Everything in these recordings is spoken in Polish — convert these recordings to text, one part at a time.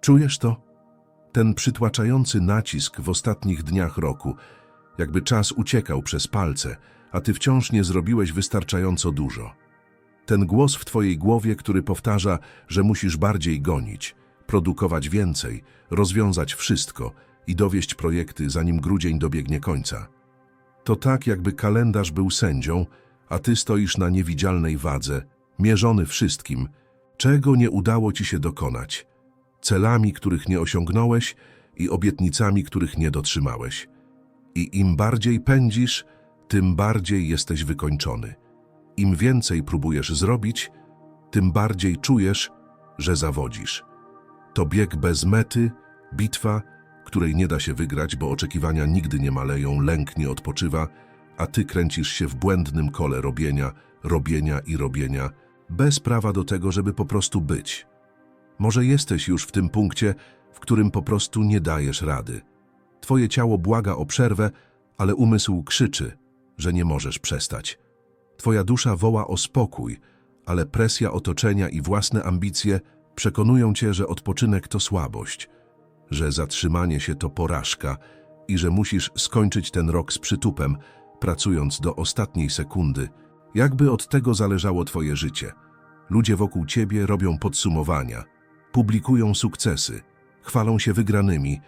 Czujesz to? Ten przytłaczający nacisk w ostatnich dniach roku, jakby czas uciekał przez palce, a ty wciąż nie zrobiłeś wystarczająco dużo. Ten głos w twojej głowie, który powtarza, że musisz bardziej gonić, produkować więcej, rozwiązać wszystko i dowieść projekty, zanim grudzień dobiegnie końca. To tak, jakby kalendarz był sędzią, a ty stoisz na niewidzialnej wadze, mierzony wszystkim, czego nie udało ci się dokonać, celami, których nie osiągnąłeś i obietnicami, których nie dotrzymałeś. I im bardziej pędzisz, tym bardziej jesteś wykończony. Im więcej próbujesz zrobić, tym bardziej czujesz, że zawodzisz. To bieg bez mety, bitwa, której nie da się wygrać, bo oczekiwania nigdy nie maleją, lęk nie odpoczywa, a ty kręcisz się w błędnym kole robienia, robienia i robienia, bez prawa do tego, żeby po prostu być. Może jesteś już w tym punkcie, w którym po prostu nie dajesz rady. Twoje ciało błaga o przerwę, ale umysł krzyczy, że nie możesz przestać. Twoja dusza woła o spokój, ale presja otoczenia i własne ambicje przekonują cię, że odpoczynek to słabość, że zatrzymanie się to porażka i że musisz skończyć ten rok z przytupem, pracując do ostatniej sekundy, jakby od tego zależało twoje życie. Ludzie wokół ciebie robią podsumowania, publikują sukcesy, chwalą się wygranymi,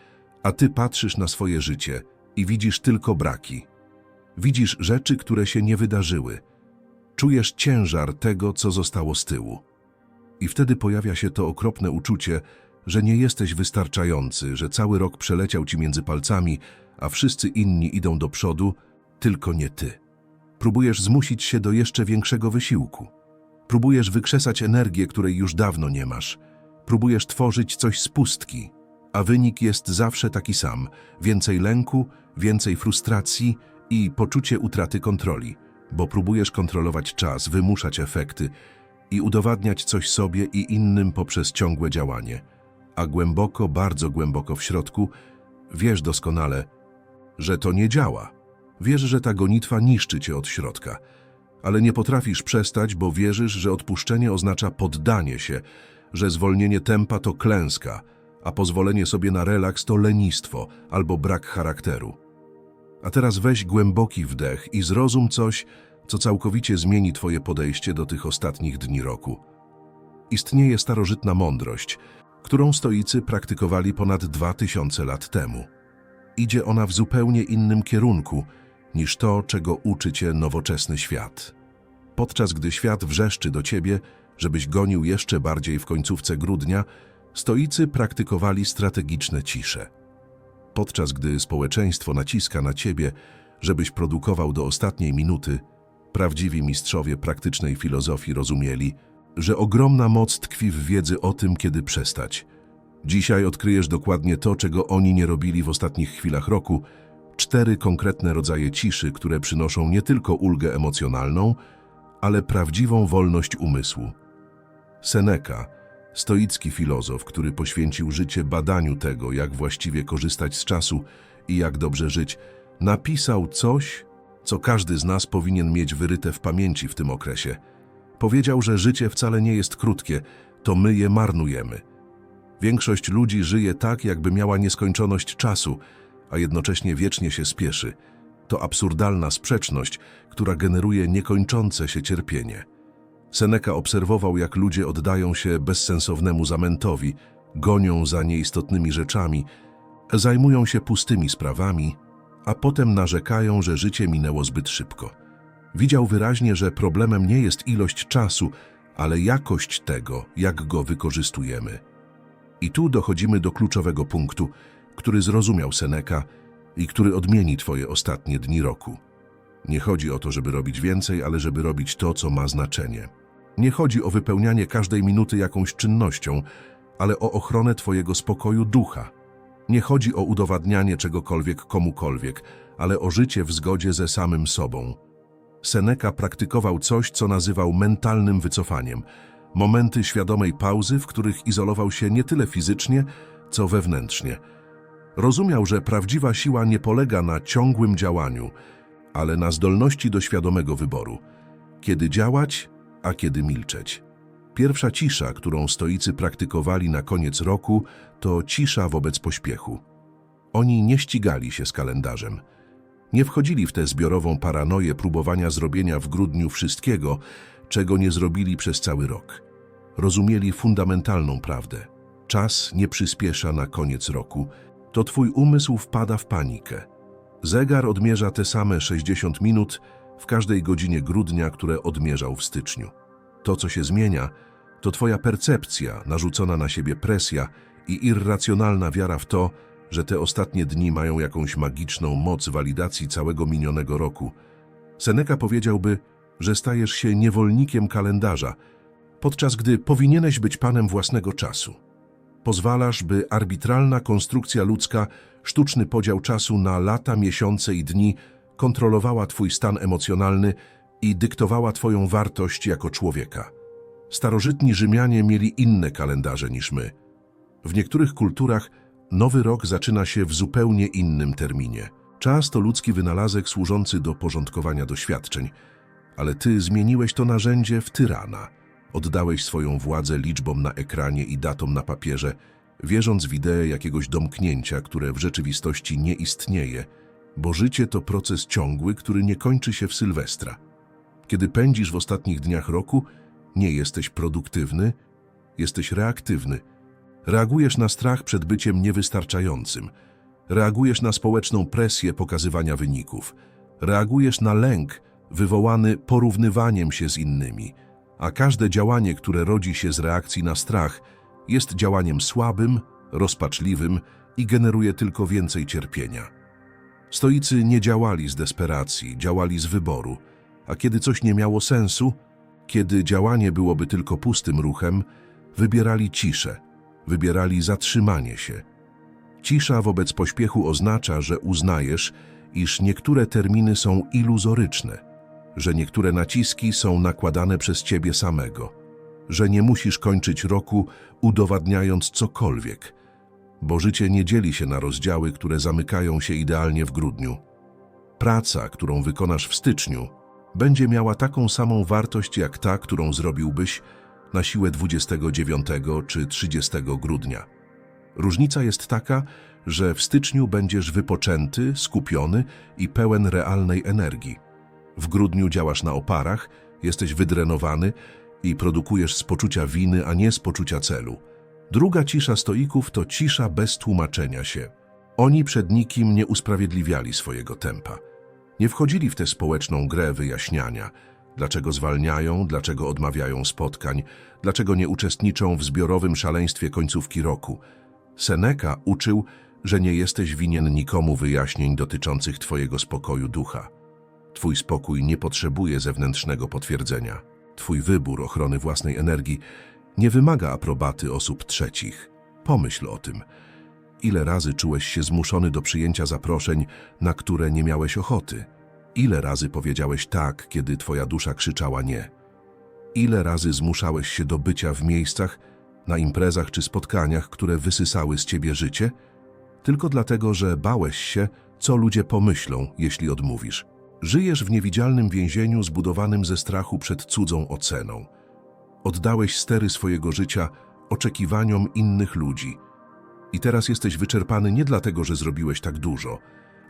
a ty patrzysz na swoje życie i widzisz tylko braki. Widzisz rzeczy, które się nie wydarzyły. Czujesz ciężar tego, co zostało z tyłu. I wtedy pojawia się to okropne uczucie, że nie jesteś wystarczający, że cały rok przeleciał ci między palcami, a wszyscy inni idą do przodu, tylko nie ty. Próbujesz zmusić się do jeszcze większego wysiłku. Próbujesz wykrzesać energię, której już dawno nie masz. Próbujesz tworzyć coś z pustki, a wynik jest zawsze taki sam. Więcej lęku, więcej frustracji i poczucie utraty kontroli, bo próbujesz kontrolować czas, wymuszać efekty i udowadniać coś sobie i innym poprzez ciągłe działanie. A głęboko, bardzo głęboko w środku wiesz doskonale, że to nie działa. Wiesz, że ta gonitwa niszczy cię od środka, ale nie potrafisz przestać, bo wierzysz, że odpuszczenie oznacza poddanie się, że zwolnienie tempa to klęska, a pozwolenie sobie na relaks to lenistwo albo brak charakteru. A teraz weź głęboki wdech i zrozum coś, co całkowicie zmieni Twoje podejście do tych ostatnich dni roku. Istnieje starożytna mądrość, którą stoicy praktykowali ponad dwa tysiące lat temu. Idzie ona w zupełnie innym kierunku niż to, czego uczy Cię nowoczesny świat. Podczas gdy świat wrzeszczy do Ciebie, żebyś gonił jeszcze bardziej w końcówce grudnia, stoicy praktykowali strategiczne cisze. Podczas gdy społeczeństwo naciska na ciebie, żebyś produkował do ostatniej minuty, prawdziwi mistrzowie praktycznej filozofii rozumieli, że ogromna moc tkwi w wiedzy o tym, kiedy przestać. Dzisiaj odkryjesz dokładnie to, czego oni nie robili w ostatnich chwilach roku, cztery konkretne rodzaje ciszy, które przynoszą nie tylko ulgę emocjonalną, ale prawdziwą wolność umysłu. Seneca, stoicki filozof, który poświęcił życie badaniu tego, jak właściwie korzystać z czasu i jak dobrze żyć, napisał coś, co każdy z nas powinien mieć wyryte w pamięci w tym okresie. Powiedział, że życie wcale nie jest krótkie, to my je marnujemy. Większość ludzi żyje tak, jakby miała nieskończoność czasu, a jednocześnie wiecznie się spieszy. To absurdalna sprzeczność, która generuje niekończące się cierpienie. Seneca obserwował, jak ludzie oddają się bezsensownemu zamętowi, gonią za nieistotnymi rzeczami, zajmują się pustymi sprawami, a potem narzekają, że życie minęło zbyt szybko. Widział wyraźnie, że problemem nie jest ilość czasu, ale jakość tego, jak go wykorzystujemy. I tu dochodzimy do kluczowego punktu, który zrozumiał Seneca i który odmieni Twoje ostatnie dni roku. Nie chodzi o to, żeby robić więcej, ale żeby robić to, co ma znaczenie. Nie chodzi o wypełnianie każdej minuty jakąś czynnością, ale o ochronę Twojego spokoju ducha. Nie chodzi o udowadnianie czegokolwiek komukolwiek, ale o życie w zgodzie ze samym sobą. Seneca praktykował coś, co nazywał mentalnym wycofaniem. Momenty świadomej pauzy, w których izolował się nie tyle fizycznie, co wewnętrznie. Rozumiał, że prawdziwa siła nie polega na ciągłym działaniu, ale na zdolności do świadomego wyboru. Kiedy działać, a kiedy milczeć. Pierwsza cisza, którą stoicy praktykowali na koniec roku, to cisza wobec pośpiechu. Oni nie ścigali się z kalendarzem. Nie wchodzili w tę zbiorową paranoję próbowania zrobienia w grudniu wszystkiego, czego nie zrobili przez cały rok. Rozumieli fundamentalną prawdę. Czas nie przyspiesza na koniec roku, to twój umysł wpada w panikę. Zegar odmierza te same 60 minut w każdej godzinie grudnia, które odmierzał w styczniu. To, co się zmienia, to twoja percepcja, narzucona na siebie presja i irracjonalna wiara w to, że te ostatnie dni mają jakąś magiczną moc walidacji całego minionego roku. Seneca powiedziałby, że stajesz się niewolnikiem kalendarza, podczas gdy powinieneś być panem własnego czasu. Pozwalasz, by arbitralna konstrukcja ludzka, sztuczny podział czasu na lata, miesiące i dni kontrolowała twój stan emocjonalny i dyktowała twoją wartość jako człowieka. Starożytni Rzymianie mieli inne kalendarze niż my. W niektórych kulturach nowy rok zaczyna się w zupełnie innym terminie. Czas to ludzki wynalazek służący do porządkowania doświadczeń, ale ty zmieniłeś to narzędzie w tyrana. Oddałeś swoją władzę liczbom na ekranie i datom na papierze, wierząc w ideę jakiegoś domknięcia, które w rzeczywistości nie istnieje, bo życie to proces ciągły, który nie kończy się w Sylwestra. Kiedy pędzisz w ostatnich dniach roku, nie jesteś produktywny, jesteś reaktywny. Reagujesz na strach przed byciem niewystarczającym. Reagujesz na społeczną presję pokazywania wyników. Reagujesz na lęk wywołany porównywaniem się z innymi. A każde działanie, które rodzi się z reakcji na strach, jest działaniem słabym, rozpaczliwym i generuje tylko więcej cierpienia. Stoicy nie działali z desperacji, działali z wyboru, a kiedy coś nie miało sensu, kiedy działanie byłoby tylko pustym ruchem, wybierali ciszę, wybierali zatrzymanie się. Cisza wobec pośpiechu oznacza, że uznajesz, iż niektóre terminy są iluzoryczne, że niektóre naciski są nakładane przez ciebie samego, że nie musisz kończyć roku udowadniając cokolwiek, bo życie nie dzieli się na rozdziały, które zamykają się idealnie w grudniu. Praca, którą wykonasz w styczniu, będzie miała taką samą wartość jak ta, którą zrobiłbyś na siłę 29 czy 30 grudnia. Różnica jest taka, że w styczniu będziesz wypoczęty, skupiony i pełen realnej energii. W grudniu działasz na oparach, jesteś wydrenowany i produkujesz z poczucia winy, a nie z poczucia celu. Druga cisza stoików to cisza bez tłumaczenia się. Oni przed nikim nie usprawiedliwiali swojego tempa. Nie wchodzili w tę społeczną grę wyjaśniania, dlaczego zwalniają, dlaczego odmawiają spotkań, dlaczego nie uczestniczą w zbiorowym szaleństwie końcówki roku. Seneca uczył, że nie jesteś winien nikomu wyjaśnień dotyczących Twojego spokoju ducha. Twój spokój nie potrzebuje zewnętrznego potwierdzenia. Twój wybór ochrony własnej energii nie wymaga aprobaty osób trzecich. Pomyśl o tym. Ile razy czułeś się zmuszony do przyjęcia zaproszeń, na które nie miałeś ochoty? Ile razy powiedziałeś tak, kiedy twoja dusza krzyczała nie? Ile razy zmuszałeś się do bycia w miejscach, na imprezach czy spotkaniach, które wysysały z ciebie życie? Tylko dlatego, że bałeś się, co ludzie pomyślą, jeśli odmówisz. Żyjesz w niewidzialnym więzieniu zbudowanym ze strachu przed cudzą oceną. Oddałeś stery swojego życia oczekiwaniom innych ludzi. I teraz jesteś wyczerpany nie dlatego, że zrobiłeś tak dużo,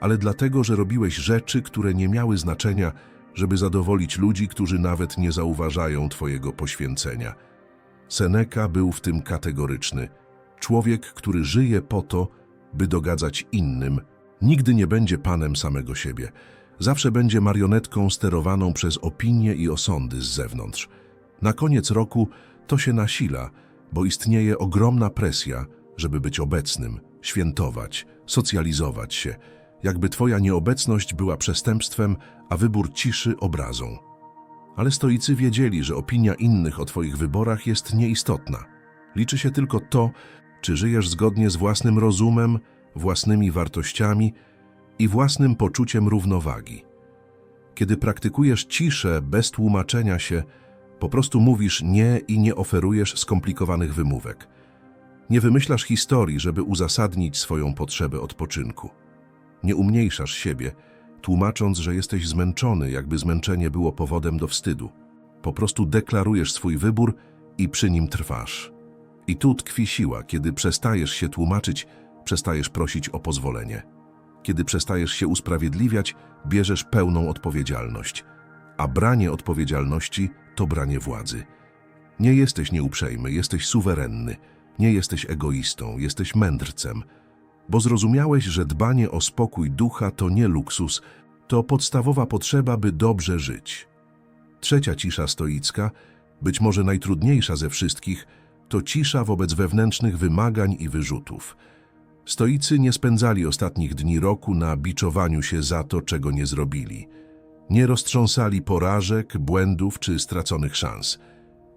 ale dlatego, że robiłeś rzeczy, które nie miały znaczenia, żeby zadowolić ludzi, którzy nawet nie zauważają Twojego poświęcenia. Seneca był w tym kategoryczny. Człowiek, który żyje po to, by dogadzać innym, nigdy nie będzie panem samego siebie. Zawsze będzie marionetką sterowaną przez opinie i osądy z zewnątrz. Na koniec roku to się nasila, bo istnieje ogromna presja, żeby być obecnym, świętować, socjalizować się, jakby twoja nieobecność była przestępstwem, a wybór ciszy obrazą. Ale stoicy wiedzieli, że opinia innych o twoich wyborach jest nieistotna. Liczy się tylko to, czy żyjesz zgodnie z własnym rozumem, własnymi wartościami i własnym poczuciem równowagi. Kiedy praktykujesz ciszę bez tłumaczenia się, po prostu mówisz nie i nie oferujesz skomplikowanych wymówek. Nie wymyślasz historii, żeby uzasadnić swoją potrzebę odpoczynku. Nie umniejszasz siebie, tłumacząc, że jesteś zmęczony, jakby zmęczenie było powodem do wstydu. Po prostu deklarujesz swój wybór i przy nim trwasz. I tu tkwi siła, kiedy przestajesz się tłumaczyć, przestajesz prosić o pozwolenie. Kiedy przestajesz się usprawiedliwiać, bierzesz pełną odpowiedzialność. A branie odpowiedzialności to branie władzy. Nie jesteś nieuprzejmy, jesteś suwerenny. Nie jesteś egoistą, jesteś mędrcem. Bo zrozumiałeś, że dbanie o spokój ducha to nie luksus, to podstawowa potrzeba, by dobrze żyć. Trzecia cisza stoicka, być może najtrudniejsza ze wszystkich, to cisza wobec wewnętrznych wymagań i wyrzutów. Stoicy nie spędzali ostatnich dni roku na biczowaniu się za to, czego nie zrobili. Nie roztrząsali porażek, błędów czy straconych szans.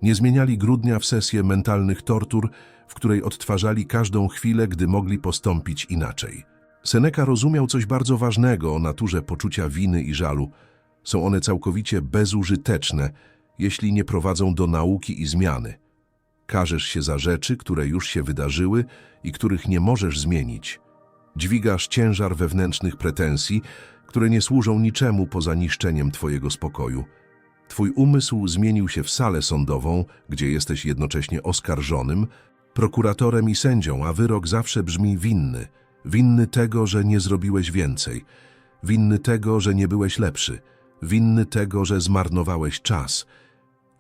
Nie zmieniali grudnia w sesję mentalnych tortur, w której odtwarzali każdą chwilę, gdy mogli postąpić inaczej. Seneca rozumiał coś bardzo ważnego o naturze poczucia winy i żalu. Są one całkowicie bezużyteczne, jeśli nie prowadzą do nauki i zmiany. Karzesz się za rzeczy, które już się wydarzyły i których nie możesz zmienić. Dźwigasz ciężar wewnętrznych pretensji, które nie służą niczemu poza niszczeniem twojego spokoju. Twój umysł zmienił się w salę sądową, gdzie jesteś jednocześnie oskarżonym, prokuratorem i sędzią, a wyrok zawsze brzmi winny. Winny tego, że nie zrobiłeś więcej. Winny tego, że nie byłeś lepszy. Winny tego, że zmarnowałeś czas.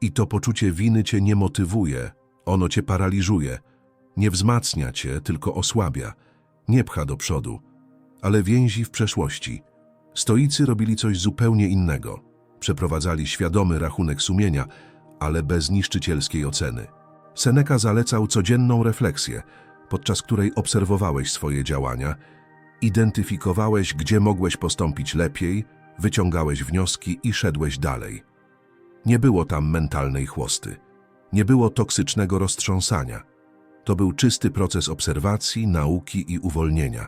I to poczucie winy cię nie motywuje, ono cię paraliżuje. Nie wzmacnia cię, tylko osłabia. Nie pcha do przodu, ale więzi w przeszłości. Stoicy robili coś zupełnie innego. Przeprowadzali świadomy rachunek sumienia, ale bez niszczycielskiej oceny. Seneca zalecał codzienną refleksję, podczas której obserwowałeś swoje działania, identyfikowałeś, gdzie mogłeś postąpić lepiej, wyciągałeś wnioski i szedłeś dalej. Nie było tam mentalnej chłosty. Nie było toksycznego roztrząsania. To był czysty proces obserwacji, nauki i uwolnienia.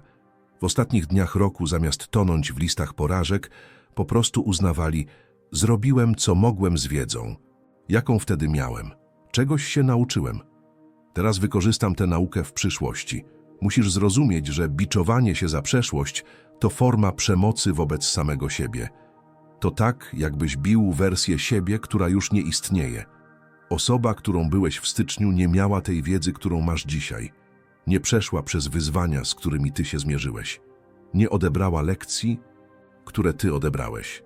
W ostatnich dniach roku, zamiast tonąć w listach porażek, po prostu uznawali, zrobiłem, co mogłem z wiedzą. Jaką wtedy miałem? Czegoś się nauczyłem. Teraz wykorzystam tę naukę w przyszłości. Musisz zrozumieć, że biczowanie się za przeszłość to forma przemocy wobec samego siebie. To tak, jakbyś bił wersję siebie, która już nie istnieje. Osoba, którą byłeś w styczniu, nie miała tej wiedzy, którą masz dzisiaj. Nie przeszła przez wyzwania, z którymi ty się zmierzyłeś. Nie odebrała lekcji, które ty odebrałeś.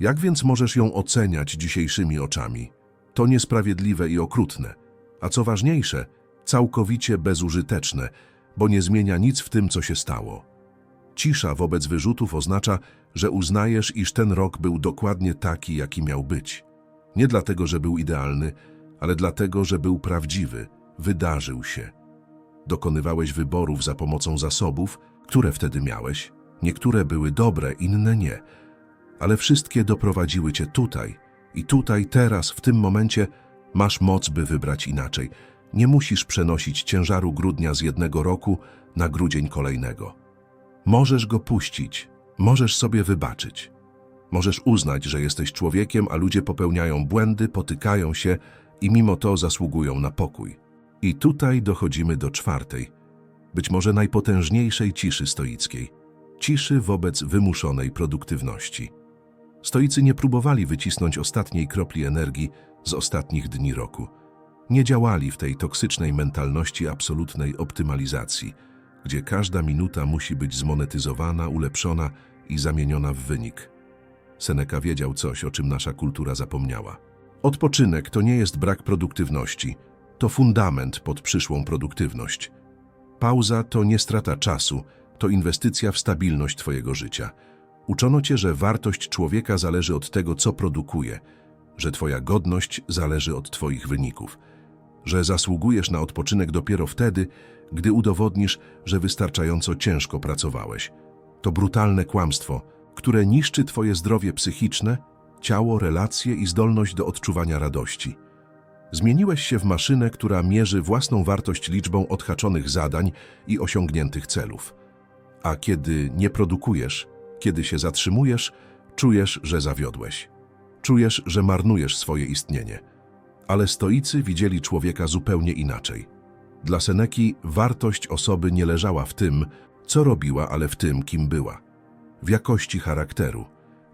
Jak więc możesz ją oceniać dzisiejszymi oczami? To niesprawiedliwe i okrutne, a co ważniejsze, całkowicie bezużyteczne, bo nie zmienia nic w tym, co się stało. Cisza wobec wyrzutów oznacza, że uznajesz, iż ten rok był dokładnie taki, jaki miał być. Nie dlatego, że był idealny, ale dlatego, że był prawdziwy, wydarzył się. Dokonywałeś wyborów za pomocą zasobów, które wtedy miałeś. Niektóre były dobre, inne nie. Ale wszystkie doprowadziły cię tutaj. I tutaj, teraz, w tym momencie masz moc, by wybrać inaczej. Nie musisz przenosić ciężaru grudnia z jednego roku na grudzień kolejnego. Możesz go puścić, możesz sobie wybaczyć. Możesz uznać, że jesteś człowiekiem, a ludzie popełniają błędy, potykają się i mimo to zasługują na pokój. I tutaj dochodzimy do czwartej, być może najpotężniejszej ciszy stoickiej. Ciszy wobec wymuszonej produktywności. Stoicy nie próbowali wycisnąć ostatniej kropli energii z ostatnich dni roku. Nie działali w tej toksycznej mentalności absolutnej optymalizacji, gdzie każda minuta musi być zmonetyzowana, ulepszona i zamieniona w wynik. Seneca wiedział coś, o czym nasza kultura zapomniała. Odpoczynek to nie jest brak produktywności, to fundament pod przyszłą produktywność. Pauza to nie strata czasu, to inwestycja w stabilność Twojego życia. Uczono Cię, że wartość człowieka zależy od tego, co produkuje, że Twoja godność zależy od Twoich wyników, że zasługujesz na odpoczynek dopiero wtedy, gdy udowodnisz, że wystarczająco ciężko pracowałeś. To brutalne kłamstwo, które niszczy Twoje zdrowie psychiczne, ciało, relacje i zdolność do odczuwania radości. Zmieniłeś się w maszynę, która mierzy własną wartość liczbą odhaczonych zadań i osiągniętych celów. A kiedy nie produkujesz, kiedy się zatrzymujesz, czujesz, że zawiodłeś. Czujesz, że marnujesz swoje istnienie. Ale stoicy widzieli człowieka zupełnie inaczej. Dla Seneki wartość osoby nie leżała w tym, co robiła, ale w tym, kim była. W jakości charakteru,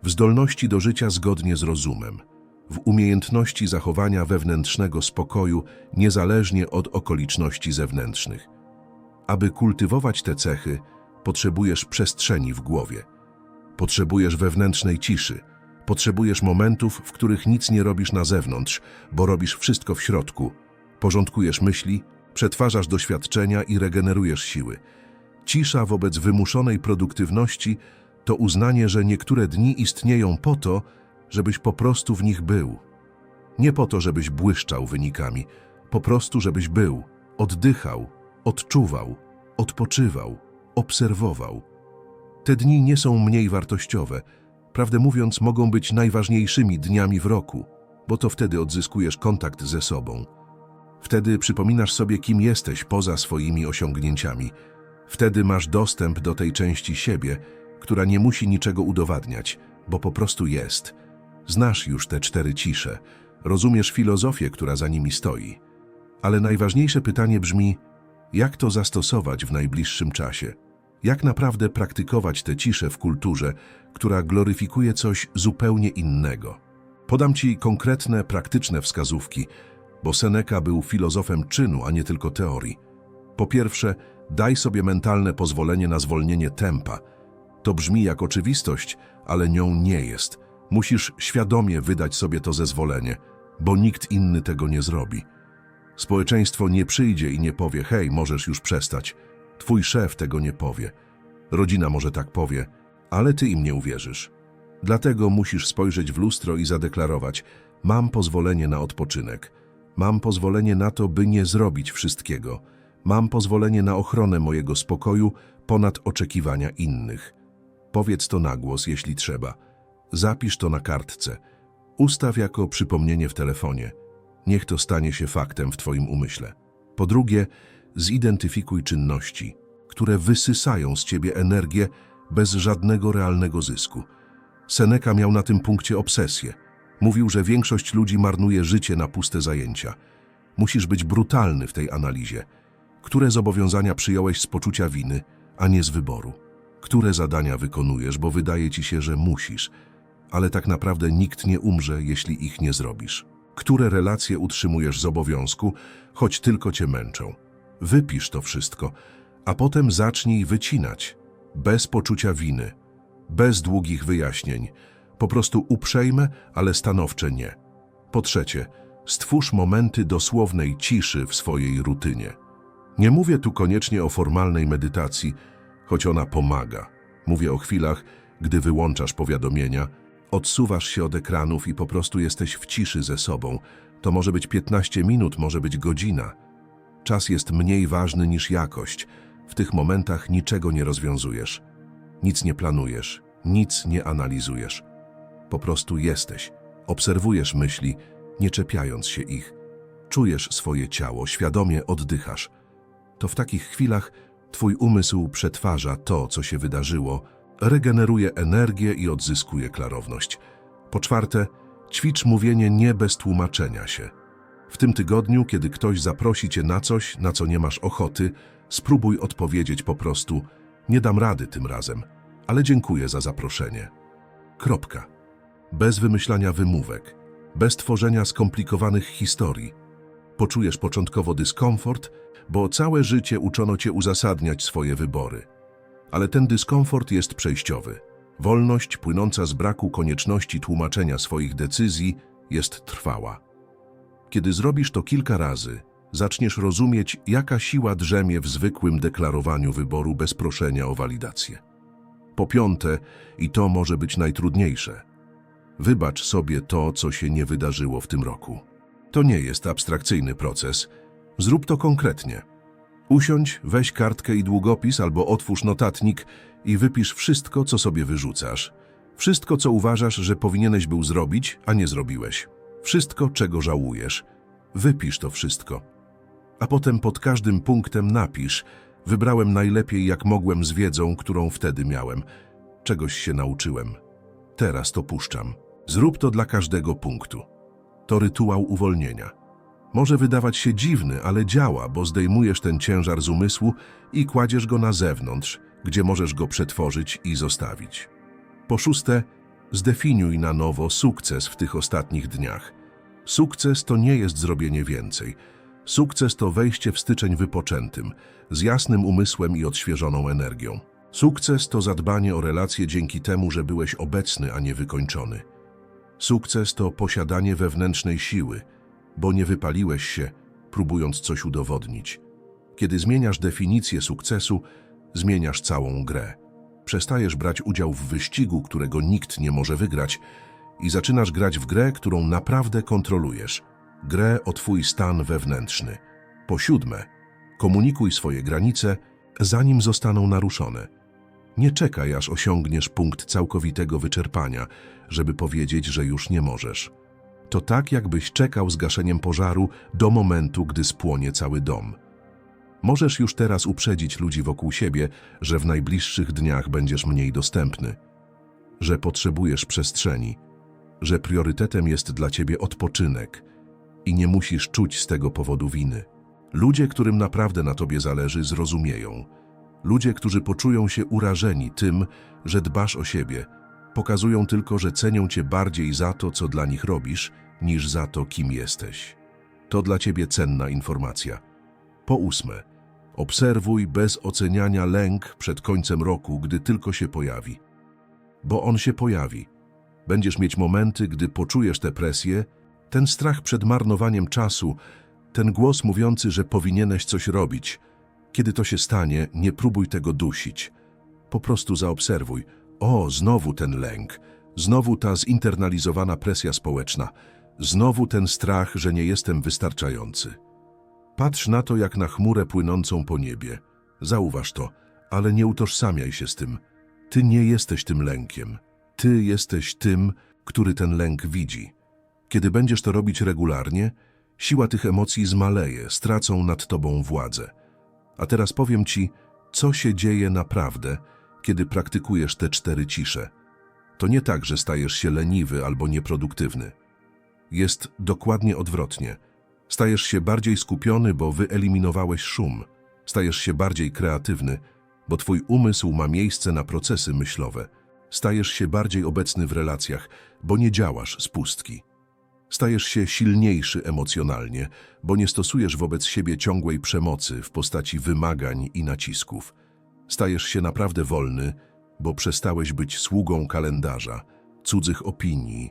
w zdolności do życia zgodnie z rozumem, w umiejętności zachowania wewnętrznego spokoju niezależnie od okoliczności zewnętrznych. Aby kultywować te cechy, potrzebujesz przestrzeni w głowie. Potrzebujesz wewnętrznej ciszy. Potrzebujesz momentów, w których nic nie robisz na zewnątrz, bo robisz wszystko w środku. Porządkujesz myśli, przetwarzasz doświadczenia i regenerujesz siły. Cisza wobec wymuszonej produktywności to uznanie, że niektóre dni istnieją po to, żebyś po prostu w nich był. Nie po to, żebyś błyszczał wynikami, po prostu, żebyś był, oddychał, odczuwał, odpoczywał, obserwował. Te dni nie są mniej wartościowe. Prawdę mówiąc, mogą być najważniejszymi dniami w roku, bo to wtedy odzyskujesz kontakt ze sobą. Wtedy przypominasz sobie, kim jesteś poza swoimi osiągnięciami. Wtedy masz dostęp do tej części siebie, która nie musi niczego udowadniać, bo po prostu jest. Znasz już te cztery cisze, rozumiesz filozofię, która za nimi stoi. Ale najważniejsze pytanie brzmi, jak to zastosować w najbliższym czasie? Jak naprawdę praktykować tę ciszę w kulturze, która gloryfikuje coś zupełnie innego? Podam Ci konkretne, praktyczne wskazówki, bo Seneca był filozofem czynu, a nie tylko teorii. Po pierwsze, daj sobie mentalne pozwolenie na zwolnienie tempa. To brzmi jak oczywistość, ale nią nie jest. Musisz świadomie wydać sobie to zezwolenie, bo nikt inny tego nie zrobi. Społeczeństwo nie przyjdzie i nie powie, hej, możesz już przestać. Twój szef tego nie powie. Rodzina może tak powie, ale ty im nie uwierzysz. Dlatego musisz spojrzeć w lustro i zadeklarować: Mam pozwolenie na odpoczynek. Mam pozwolenie na to, by nie zrobić wszystkiego. Mam pozwolenie na ochronę mojego spokoju ponad oczekiwania innych. Powiedz to na głos, jeśli trzeba. Zapisz to na kartce. Ustaw jako przypomnienie w telefonie. Niech to stanie się faktem w Twoim umyśle. Po drugie, zidentyfikuj czynności, które wysysają z Ciebie energię bez żadnego realnego zysku. Seneca miał na tym punkcie obsesję. Mówił, że większość ludzi marnuje życie na puste zajęcia. Musisz być brutalny w tej analizie. Które zobowiązania przyjąłeś z poczucia winy, a nie z wyboru? Które zadania wykonujesz, bo wydaje ci się, że musisz, ale tak naprawdę nikt nie umrze, jeśli ich nie zrobisz? Które relacje utrzymujesz z obowiązku, choć tylko cię męczą? Wypisz to wszystko, a potem zacznij wycinać, bez poczucia winy, bez długich wyjaśnień, po prostu uprzejme, ale stanowcze nie. Po trzecie, stwórz momenty dosłownej ciszy w swojej rutynie. Nie mówię tu koniecznie o formalnej medytacji, choć ona pomaga. Mówię o chwilach, gdy wyłączasz powiadomienia, odsuwasz się od ekranów i po prostu jesteś w ciszy ze sobą. To może być 15 minut, może być godzina. Czas jest mniej ważny niż jakość. W tych momentach niczego nie rozwiązujesz. Nic nie planujesz, nic nie analizujesz. Po prostu jesteś. Obserwujesz myśli, nie czepiając się ich. Czujesz swoje ciało, świadomie oddychasz. To w takich chwilach twój umysł przetwarza to, co się wydarzyło, regeneruje energię i odzyskuje klarowność. Po czwarte, ćwicz mówienie nie bez tłumaczenia się. W tym tygodniu, kiedy ktoś zaprosi cię na coś, na co nie masz ochoty, spróbuj odpowiedzieć po prostu: Nie dam rady tym razem, ale dziękuję za zaproszenie. Kropka. Bez wymyślania wymówek, bez tworzenia skomplikowanych historii. Poczujesz początkowo dyskomfort, bo całe życie uczono cię uzasadniać swoje wybory. Ale ten dyskomfort jest przejściowy. Wolność płynąca z braku konieczności tłumaczenia swoich decyzji jest trwała. Kiedy zrobisz to kilka razy, zaczniesz rozumieć, jaka siła drzemie w zwykłym deklarowaniu wyboru bez proszenia o walidację. Po piąte, i to może być najtrudniejsze, wybacz sobie to, co się nie wydarzyło w tym roku. To nie jest abstrakcyjny proces. Zrób to konkretnie. Usiądź, weź kartkę i długopis albo otwórz notatnik i wypisz wszystko, co sobie wyrzucasz. Wszystko, co uważasz, że powinieneś był zrobić, a nie zrobiłeś. Wszystko, czego żałujesz. Wypisz to wszystko. A potem pod każdym punktem napisz: Wybrałem najlepiej, jak mogłem z wiedzą, którą wtedy miałem. Czegoś się nauczyłem. Teraz to puszczam. Zrób to dla każdego punktu. To rytuał uwolnienia. Może wydawać się dziwny, ale działa, bo zdejmujesz ten ciężar z umysłu i kładziesz go na zewnątrz, gdzie możesz go przetworzyć i zostawić. Po szóste, Zdefiniuj na nowo sukces w tych ostatnich dniach. Sukces to nie jest zrobienie więcej. Sukces to wejście w styczeń wypoczętym, z jasnym umysłem i odświeżoną energią. Sukces to zadbanie o relacje dzięki temu, że byłeś obecny, a nie wykończony. Sukces to posiadanie wewnętrznej siły, bo nie wypaliłeś się, próbując coś udowodnić. Kiedy zmieniasz definicję sukcesu, zmieniasz całą grę. Przestajesz brać udział w wyścigu, którego nikt nie może wygrać, i zaczynasz grać w grę, którą naprawdę kontrolujesz. Grę o twój stan wewnętrzny. Po siódme, komunikuj swoje granice, zanim zostaną naruszone. Nie czekaj, aż osiągniesz punkt całkowitego wyczerpania, żeby powiedzieć, że już nie możesz. To tak, jakbyś czekał z gaszeniem pożaru do momentu, gdy spłonie cały dom. Możesz już teraz uprzedzić ludzi wokół siebie, że w najbliższych dniach będziesz mniej dostępny, że potrzebujesz przestrzeni, że priorytetem jest dla ciebie odpoczynek i nie musisz czuć z tego powodu winy. Ludzie, którym naprawdę na tobie zależy, zrozumieją. Ludzie, którzy poczują się urażeni tym, że dbasz o siebie, pokazują tylko, że cenią cię bardziej za to, co dla nich robisz, niż za to, kim jesteś. To dla ciebie cenna informacja. Po ósme, obserwuj bez oceniania lęk przed końcem roku, gdy tylko się pojawi. Bo on się pojawi. Będziesz mieć momenty, gdy poczujesz tę presję, ten strach przed marnowaniem czasu, ten głos mówiący, że powinieneś coś robić. Kiedy to się stanie, nie próbuj tego dusić. Po prostu zaobserwuj. O, znowu ten lęk, znowu ta zinternalizowana presja społeczna, znowu ten strach, że nie jestem wystarczający. Patrz na to jak na chmurę płynącą po niebie. Zauważ to, ale nie utożsamiaj się z tym. Ty nie jesteś tym lękiem. Ty jesteś tym, który ten lęk widzi. Kiedy będziesz to robić regularnie, siła tych emocji zmaleje, stracą nad tobą władzę. A teraz powiem ci, co się dzieje naprawdę, kiedy praktykujesz te cztery cisze. To nie tak, że stajesz się leniwy albo nieproduktywny. Jest dokładnie odwrotnie. Stajesz się bardziej skupiony, bo wyeliminowałeś szum. Stajesz się bardziej kreatywny, bo twój umysł ma miejsce na procesy myślowe. Stajesz się bardziej obecny w relacjach, bo nie działasz z pustki. Stajesz się silniejszy emocjonalnie, bo nie stosujesz wobec siebie ciągłej przemocy w postaci wymagań i nacisków. Stajesz się naprawdę wolny, bo przestałeś być sługą kalendarza, cudzych opinii,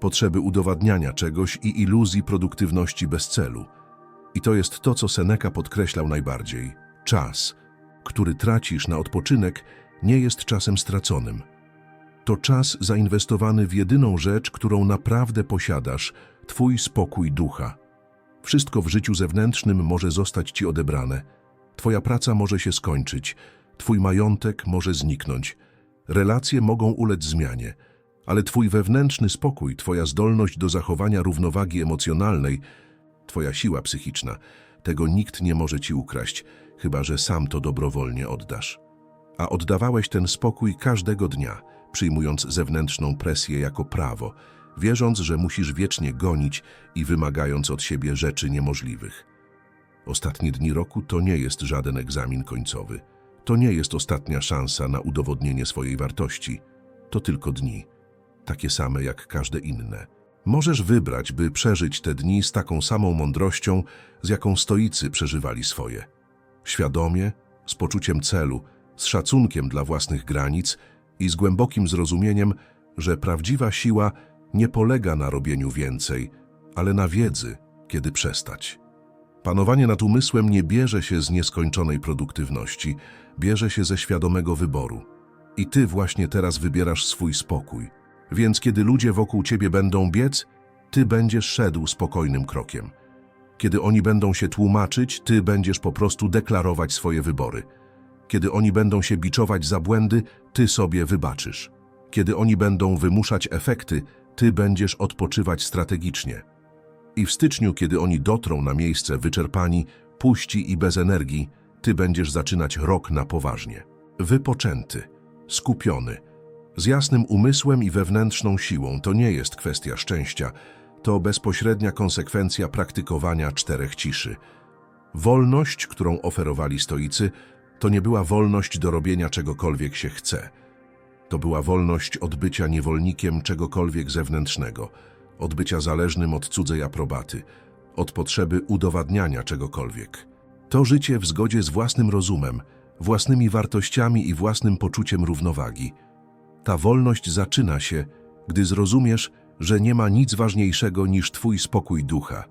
potrzeby udowadniania czegoś i iluzji produktywności bez celu. I to jest to, co Seneca podkreślał najbardziej. Czas, który tracisz na odpoczynek, nie jest czasem straconym. To czas zainwestowany w jedyną rzecz, którą naprawdę posiadasz Twój spokój ducha. Wszystko w życiu zewnętrznym może zostać Ci odebrane. Twoja praca może się skończyć, Twój majątek może zniknąć, relacje mogą ulec zmianie, ale Twój wewnętrzny spokój, Twoja zdolność do zachowania równowagi emocjonalnej, Twoja siła psychiczna, tego nikt nie może Ci ukraść, chyba że sam to dobrowolnie oddasz. A oddawałeś ten spokój każdego dnia, przyjmując zewnętrzną presję jako prawo, wierząc, że musisz wiecznie gonić i wymagając od siebie rzeczy niemożliwych. Ostatnie dni roku to nie jest żaden egzamin końcowy. To nie jest ostatnia szansa na udowodnienie swojej wartości. To tylko dni, takie same jak każde inne. Możesz wybrać, by przeżyć te dni z taką samą mądrością, z jaką stoicy przeżywali swoje. Świadomie, z poczuciem celu, z szacunkiem dla własnych granic i z głębokim zrozumieniem, że prawdziwa siła nie polega na robieniu więcej, ale na wiedzy, kiedy przestać. Panowanie nad umysłem nie bierze się z nieskończonej produktywności, bierze się ze świadomego wyboru. I ty właśnie teraz wybierasz swój spokój. Więc kiedy ludzie wokół ciebie będą biec, ty będziesz szedł spokojnym krokiem. Kiedy oni będą się tłumaczyć, ty będziesz po prostu deklarować swoje wybory. Kiedy oni będą się biczować za błędy, ty sobie wybaczysz. Kiedy oni będą wymuszać efekty, ty będziesz odpoczywać strategicznie. I w styczniu, kiedy oni dotrą na miejsce wyczerpani, puści i bez energii, ty będziesz zaczynać rok na poważnie. Wypoczęty, skupiony, z jasnym umysłem i wewnętrzną siłą to nie jest kwestia szczęścia, to bezpośrednia konsekwencja praktykowania czterech ciszy. Wolność, którą oferowali stoicy, to nie była wolność do robienia czegokolwiek się chce. To była wolność od bycia niewolnikiem czegokolwiek zewnętrznego, od bycia zależnym od cudzej aprobaty, od potrzeby udowadniania czegokolwiek. To życie w zgodzie z własnym rozumem, własnymi wartościami i własnym poczuciem równowagi. Ta wolność zaczyna się, gdy zrozumiesz, że nie ma nic ważniejszego niż Twój spokój ducha.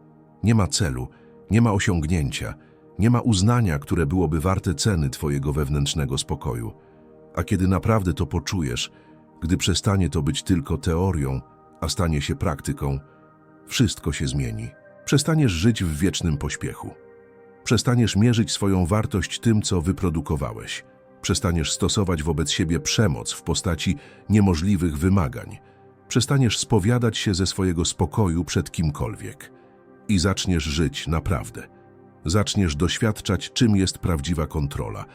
Nie ma celu, nie ma osiągnięcia, nie ma uznania, które byłoby warte ceny Twojego wewnętrznego spokoju. A kiedy naprawdę to poczujesz, gdy przestanie to być tylko teorią, a stanie się praktyką, wszystko się zmieni. Przestaniesz żyć w wiecznym pośpiechu. Przestaniesz mierzyć swoją wartość tym, co wyprodukowałeś. Przestaniesz stosować wobec siebie przemoc w postaci niemożliwych wymagań. Przestaniesz spowiadać się ze swojego spokoju przed kimkolwiek. I zaczniesz żyć naprawdę. Zaczniesz doświadczać, czym jest prawdziwa kontrola.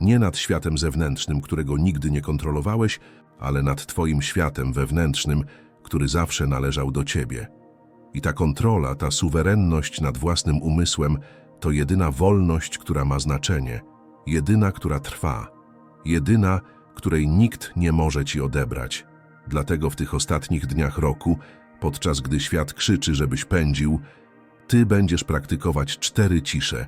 Nie nad światem zewnętrznym, którego nigdy nie kontrolowałeś, ale nad Twoim światem wewnętrznym, który zawsze należał do Ciebie. I ta kontrola, ta suwerenność nad własnym umysłem to jedyna wolność, która ma znaczenie, jedyna, która trwa, jedyna, której nikt nie może Ci odebrać. Dlatego w tych ostatnich dniach roku, podczas gdy świat krzyczy, żebyś pędził, Ty będziesz praktykować cztery cisze.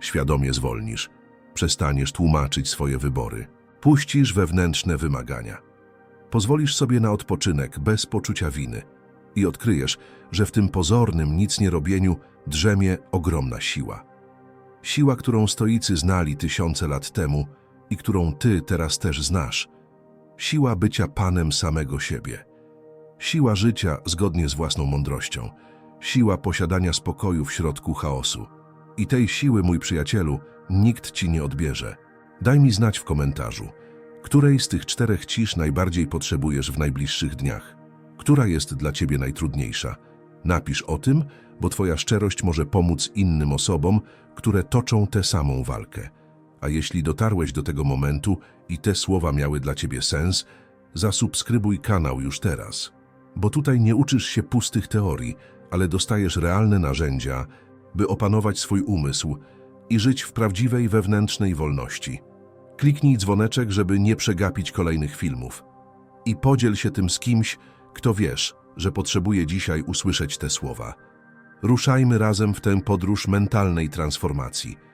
Świadomie zwolnisz. Przestaniesz tłumaczyć swoje wybory. Puścisz wewnętrzne wymagania. Pozwolisz sobie na odpoczynek bez poczucia winy i odkryjesz, że w tym pozornym nic nie robieniu drzemie ogromna siła. Siła, którą stoicy znali tysiące lat temu i którą ty teraz też znasz. Siła bycia panem samego siebie. Siła życia zgodnie z własną mądrością. Siła posiadania spokoju w środku chaosu. I tej siły, mój przyjacielu, nikt ci nie odbierze. Daj mi znać w komentarzu, której z tych czterech cisz najbardziej potrzebujesz w najbliższych dniach. Która jest dla ciebie najtrudniejsza? Napisz o tym, bo twoja szczerość może pomóc innym osobom, które toczą tę samą walkę. A jeśli dotarłeś do tego momentu i te słowa miały dla ciebie sens, zasubskrybuj kanał już teraz. Bo tutaj nie uczysz się pustych teorii, ale dostajesz realne narzędzia, by opanować swój umysł i żyć w prawdziwej wewnętrznej wolności. Kliknij dzwoneczek, żeby nie przegapić kolejnych filmów. I podziel się tym z kimś, kto wiesz, że potrzebuje dzisiaj usłyszeć te słowa. Ruszajmy razem w tę podróż mentalnej transformacji –